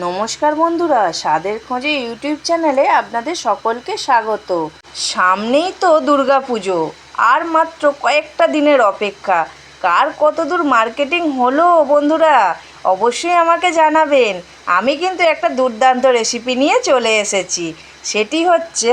নমস্কার বন্ধুরা, স্বাদের খোঁজে ইউটিউব চ্যানেলে আপনাদের সকলকে স্বাগত। সামনেই তো দুর্গা পুজো আর মাত্র কয়েকটা দিনের অপেক্ষা। কার কতদূর মার্কেটিং হলো বন্ধুরা, অবশ্যই আমাকে জানাবেন। আমি কিন্তু একটা দুর্দান্ত রেসিপি নিয়ে চলে এসেছি। সেটি হচ্ছে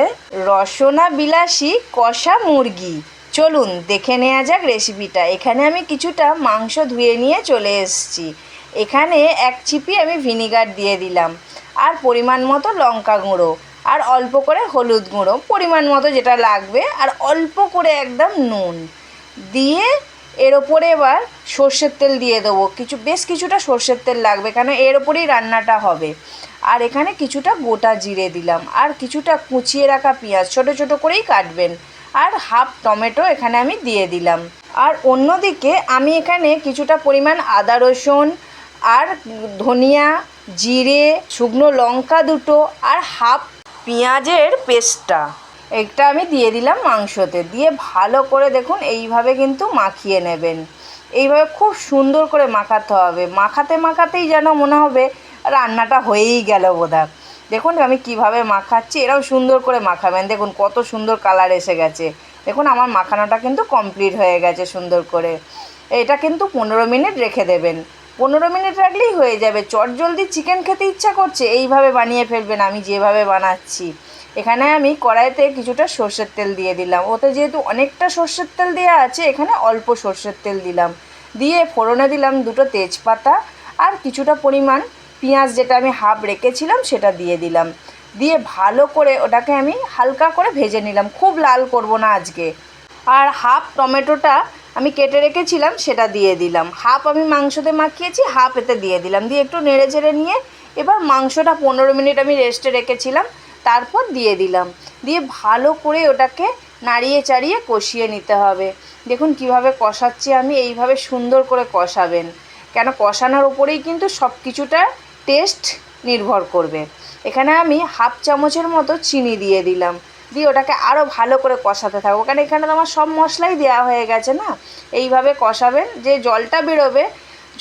রসনা বিলাসী কষা মুরগি। চলুন, দেখে নেওয়া যাক রেসিপিটা এখানে আমি কিছুটা মাংস ধুয়ে নিয়ে চলে এসেছি। এখানে এক চিপি আমি ভিনিগার দিয়ে দিলাম। আর পরিমাণ মতো লঙ্কা গুঁড়ো। আর অল্প করে হলুদ গুঁড়ো। পরিমাণ মতো যেটা লাগবে, আর অল্প করে একদম নুন। দিয়ে এর ওপরে এবার সর্ষের তেল দিয়ে দেবো। কিছু, বেশ কিছুটা সর্ষের তেল লাগবে, কেন এর ওপরেই রান্নাটা হবে। আর এখানে কিছুটা গোটা জিরে দিলাম। আর কিছুটা কুচিয়ে রাখা পেঁয়াজ, ছোট ছোট করেই কাটবেন। আর হাফ টমেটো এখানে আমি দিয়ে দিলাম। আর অন্যদিকে আমি এখানে কিছুটা পরিমাণ আদা রসুন আর ধনিয়া, জিরে, শুকনো লঙ্কা দুটো আর হাফ পেঁয়াজের পেস্টটা। এটা আমি দিয়ে দিলাম মাংসতে। দিয়ে ভালো করে দেখুন, এইভাবে কিন্তু মাখিয়ে নেবেন। এইভাবে খুব সুন্দর করে মাখাতে হবে। মাখাতে মাখাতেই যেন মনে হবে রান্নাটা হয়েই গেল বোধহয়। দেখুন আমি কীভাবে মাখাচ্ছি, এরাও সুন্দর করে মাখাবেন। দেখুন কত সুন্দর কালার এসে গেছে। দেখুন আমার মাখানোটা কিন্তু কমপ্লিট হয়ে গেছে সুন্দর করে। এটা কিন্তু পনেরো মিনিট রেখে দেবেন। পনেরো মিনিট রাখলেই হয়ে যাবে। চট জলদি চিকেন খেতে ইচ্ছা করছে, এইভাবে বানিয়ে ফেলবেন, আমি যেভাবে বানাচ্ছি। এখানে আমি কড়াইতে কিছুটা সর্ষের তেল দিয়ে দিলাম। ওতে যেহেতু অনেকটা সর্ষের তেল দেওয়া আছে, এখানে অল্প সর্ষের তেল দিলাম। দিয়ে ফোড়নে দিলাম দুটো তেজপাতা আর কিছুটা পরিমাণ পেঁয়াজ, যেটা আমি হাফ রেখেছিলাম, সেটা দিয়ে দিলাম। দিয়ে ভালো করে ওটাকে আমি হালকা করে ভেজে নিলাম। খুব লাল করব না আজকে। আর হাফ টমেটোটা আমি কেটে রেখেছিলাম, সেটা দিয়ে দিলাম। হাফ আমি মাংসতে মাখিয়েছি, হাফ এতে দিয়ে দিলাম। দিয়ে একটু নেড়ে চেড়ে নিয়ে এবার মাংসটা পনেরো মিনিট আমি রেস্টে রেখেছিলাম, তারপর দিয়ে দিলাম। দিয়ে ভালো করে ওটাকে নাড়িয়ে চাড়িয়ে কষিয়ে নিতে হবে। দেখুন কীভাবে কষাচ্ছি আমি, এইভাবে সুন্দর করে কষাবেন। কেন কষানোর উপরেই কিন্তু সব কিছুটা টেস্ট নির্ভর করবে। এখানে আমি হাফ চামচের মতো চিনি দিয়ে দিলাম। দিয়ে ওটাকে আরও ভালো করে কষাতে থাকব কারণ এখানে তো আমার সব মশলাই দেওয়া হয়ে গেছে না? এইভাবে কষাবেন যে জলটা বেরোবে,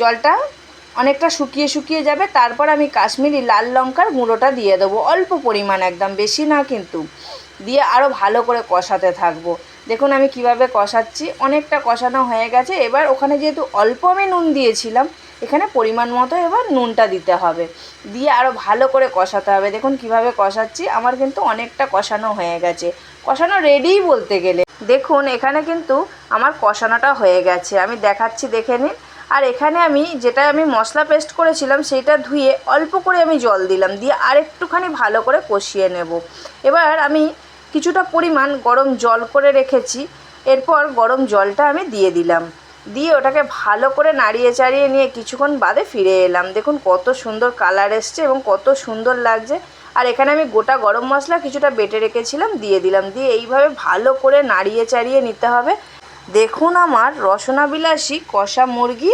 জলটা অনেকটা শুকিয়ে শুকিয়ে যাবে, তারপর আমি কাশ্মীরি লাল লঙ্কার গুঁড়োটা দিয়ে দেবো, অল্প পরিমাণ একদম, বেশি না কিন্তু। দিয়ে আরও ভালো করে কষাতে থাকব। দেখুন আমি কীভাবে কষাচ্ছি, অনেকটা কষানো হয়ে গেছে। এবার ওখানে যেহেতু অল্প আমি নুন দিয়েছিলাম এখানে পরিমাণ মতো এবার নুনটা দিতে হবে। দিয়ে আরও ভালো করে কষাতে হবে। দেখুন কীভাবে কষাচ্ছি, আমার কিন্তু অনেকটা কষানো হয়ে গেছে। কষানো রেডিই বলতে গেলে। দেখুন, এখানে কিন্তু আমার কষানোটা হয়ে গেছে। আমি দেখাচ্ছি, দেখে নিন। আর এখানে আমি যেটা আমি মশলা পেস্ট করেছিলাম, সেইটা ধুয়ে অল্প করে আমি জল দিলাম। দিয়ে আরেকটুখানি ভালো করে কষিয়ে নেব। এবার আমি কিছুটা পরিমাণ গরম জল করে রেখেছি। এরপর গরম জলটা আমি দিয়ে দিলাম। দিয়ে ওটাকে ভালো করে নাড়িয়ে চাড়িয়ে নিয়ে কিছুক্ষণ বাদে ফিরে এলাম। দেখুন কত সুন্দর কালার এসছে এবং কত সুন্দর লাগছে। আর এখানে আমি গোটা গরম মশলা কিছুটা বেটে রেখেছিলাম, দিয়ে দিলাম। দিয়ে এইভাবে ভালো করে নাড়িয়ে চাড়িয়ে নিতে হবে। দেখুন আমার রসনাবিলাসী কষা মুরগি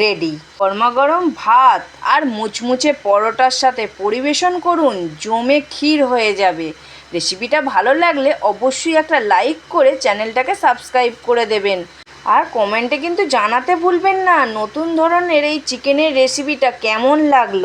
রেডি গরমাগরম ভাত আর মুচমুচে পরোটার সাথে পরিবেশন করুন, জমে ক্ষীর হয়ে যাবে। রেসিপিটা ভালো লাগলে অবশ্যই একটা লাইক করে চ্যানেলটাকে সাবস্ক্রাইব করে দেবেন। আর কমেন্টে কিন্তু জানাতে ভুলবেন না। নতুন ধরনের এই চিকেনের রেসিপিটা কেমন লাগল?